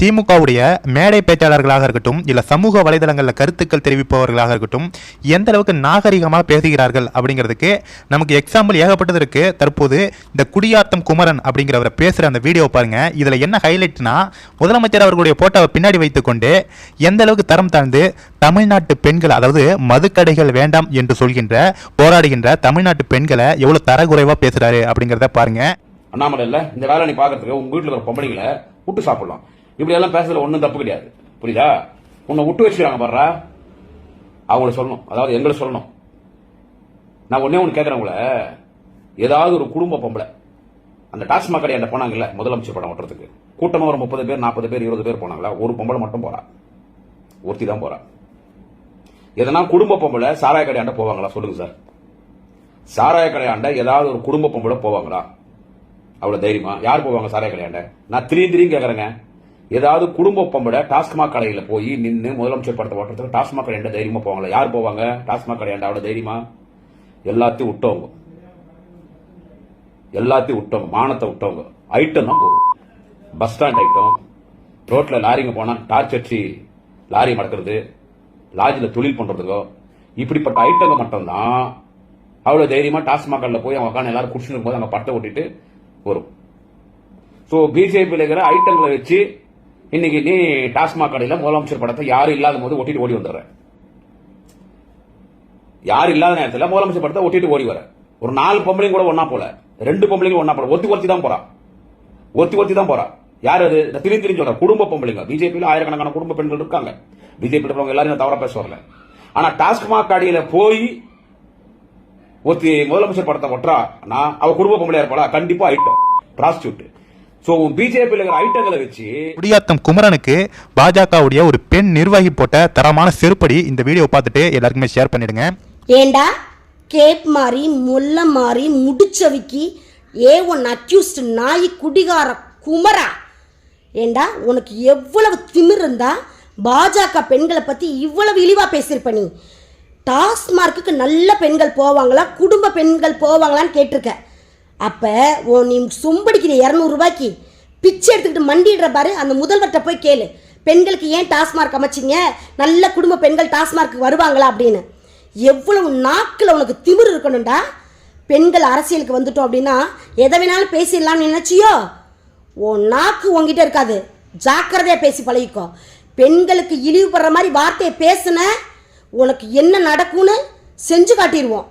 திமுகவுடைய மேடை பேச்சாளர்களாக இருக்கட்டும் இல்லை சமூக வலைதளங்களில் கருத்துக்கள் தெரிவிப்பவர்களாக இருக்கட்டும் எந்த அளவுக்கு நாகரிகமாக பேசுகிறார்கள் அப்படிங்கிறதுக்கு நமக்கு எக்ஸாம்பிள் ஏகப்பட்டது இருக்கு. தற்போது இந்த குடியாத்தம் குமரன் அப்படிங்கிறவரை பேசுகிற அந்த வீடியோ பாருங்க. இதில் என்ன ஹைலைட்னா முதலமைச்சர் அவர்களுடைய போட்டோவை பின்னாடி வைத்துக்கொண்டு எந்த அளவுக்கு தரம் தாழ்ந்து தமிழ்நாட்டு பெண்கள் அதாவது மதுக்கடைகள் வேண்டாம் என்று சொல்கின்ற போராடுகின்ற தமிழ்நாட்டு பெண்களை எவ்வளவு தரக்குறைவா பேசுறாரு அப்படிங்கிறத பாருங்க. அண்ணாமலை இந்த வேலை நீ பாக்குறதுக்கு உங்க வீட்டுல இருக்கிற பொம்பளைங்களை கூட்டு சாப்பிடலாம். இப்படி எல்லாம் பேசுறதுல ஒன்றும் தப்பு கிடையாது. புரியுதா? உன்னை விட்டு வச்சுக்கிறாங்க பாடுறா அவங்கள சொல்லணும். அதாவது எங்களை சொல்லணும். நான் ஒன்னே ஒன்று கேட்குறவங்கள உங்களை. ஏதாவது ஒரு குடும்ப பொம்பளை. அந்த டாஸ்மாக் கடையாண்ட போனாங்கல்ல முதலமைச்சர் படம் ஓட்டுறதுக்கு. கூட்டமாக ஒரு முப்பது பேர் நாற்பது பேர் இருபது பேர் போனாங்களா? ஒரு பொம்பளை மட்டும் போறா. ஒருத்தி தான் போறா. எதனா குடும்ப பொம்பளை சாராய கடையாண்ட போவாங்களா? சொல்லுங்க சார். சாராய கடையாண்ட ஏதாவது ஒரு குடும்ப பொம்பளை போவாங்களா? அவ்வளோ தைரியமா. யார் போவாங்க சாராய கடையாண்ட நான் திரும்பி திடீர்னு கேட்குறேங்க ஏதாவது குடும்ப விட டாஸ்மாக் கடையில போய் நின்று முதலமைச்சர் படத்தை ஓட்டுறதுக்கு டாஸ்மாக் கடையாண்ட தைரியமா போவாங்களா? யார் போவாங்க? டாஸ்மாக் கடை அவ்வளவு தைரியமா? எல்லாத்தையும் விட்டவங்க. எல்லாத்தையும் விட்டவங்க. மானத்தை விட்டவங்க. ஐட்டம் தான் போகும். பஸ் ஸ்டாண்ட் ஐட்டம் ரோட்ல லாரிங்க போனா டார்ச் வச்சு லாரி மடக்கிறது. லாஜில் தொழில் பண்றதுக்கோ. இப்படிப்பட்ட ஐட்டங்க மட்டும்தான் அவ்வளோ தைரியமா டாஸ்மாக் கடையில் போய் அவங்க உட்காந்து எல்லாரும் குடிச்சுட்டு இருக்கும்போது அங்கே பட்டை ஓட்டிட்டு வரும். ஸோ பிஜேபியில் இருக்கிற ஐட்டங்களை வச்சு இன்னைக்கு நீ டாஸ்மாக் கடையில் முதலமைச்சர் படத்தை யாரும் இல்லாத போது ஒட்டிட்டு ஓடி வந்துடுற. யார் இல்லாத நேரத்தில் முதலமைச்சர் படத்தை ஒட்டிட்டு ஓடி வர. ஒரு நாலு பொம்பளையும் கூட ஒன்னா போல. ரெண்டு பொம்பளைங்களும் ஒன்னா போல. ஒத்தி ஒத்தி தான் போறா. ஒத்தி ஒத்தி தான் போறா. யார் அது? நான் திடீர் திடீர்னு குடும்ப பொம்பளைங்க. பிஜேபியில் ஆயிரக்கணக்கான குடும்ப பெண்கள் இருக்காங்க. பிஜேபி இருக்கிறவங்க எல்லாரும் நான் தவறா பேச வரல. ஆனா டாஸ்மாக் கடையில போய் ஒருத்தி முதலமைச்சர் படத்தை ஒட்டுறா. அவ குடும்ப பொம்பளையா இருப்பாளா? கண்டிப்பா ஐட்டம் ப்ராஸ்டியூட் சோ பிஜேபியில் இருக்கிற ஐட்டங்களை வச்சு குடியாத்தம் குமரனுக்கு பாஜகவுடைய ஒரு பெண் நிர்வாகி போட்ட தரமான செருப்படி இந்த வீடியோ பார்த்துட்டு எல்லாருக்குமே ஷேர் பண்ணிடுங்க. ஏண்டா? கேப் மாதிரி முல்லை மாதிரி முடிச்சவிக்கி ஏ ஒன் அக்யூஸ்ட் நாய் குடிகார குமரா? ஏண்டா உனக்கு எவ்வளவு திமிர் இருந்தா பாஜக பெண்களை பத்தி இவ்வளவு இழிவா பேசியிருப்ப நீ? டாஸ்மார்க்குக்கு நல்ல பெண்கள் போவாங்களா குடும்ப பெண்கள் போவாங்களான்னு கேட்டிருக்க. அப்போ ஓ நீ சும்படிக்கிற இரநூறுபாய்க்கு பிச்சை எடுத்துக்கிட்டு மண்டிடுற பாரு அந்த முதல்வர்கிட்ட போய் கேளு. பெண்களுக்கு ஏன் டாஸ்மார்க் அமைச்சிங்க? நல்ல குடும்ப பெண்கள் டாஸ்மார்க்கு வருவாங்களா அப்படின்னு. எவ்வளவு நாக்கில் உனக்கு திமிரு இருக்கணும்டா. பெண்கள் அரசியலுக்கு வந்துட்டோம் அப்படின்னா எதை வேணாலும் பேசிடலாம்னு நினைச்சியோ? உன் நாக்கு உன்கிட்ட இருக்காது. ஜாக்கிரதையாக பேசி பழகிக்கோ. பெண்களுக்கு இழிவுபடுற மாதிரி வார்த்தையை பேசுன உனக்கு என்ன நடக்கும்னு செஞ்சு காட்டிடுவோம்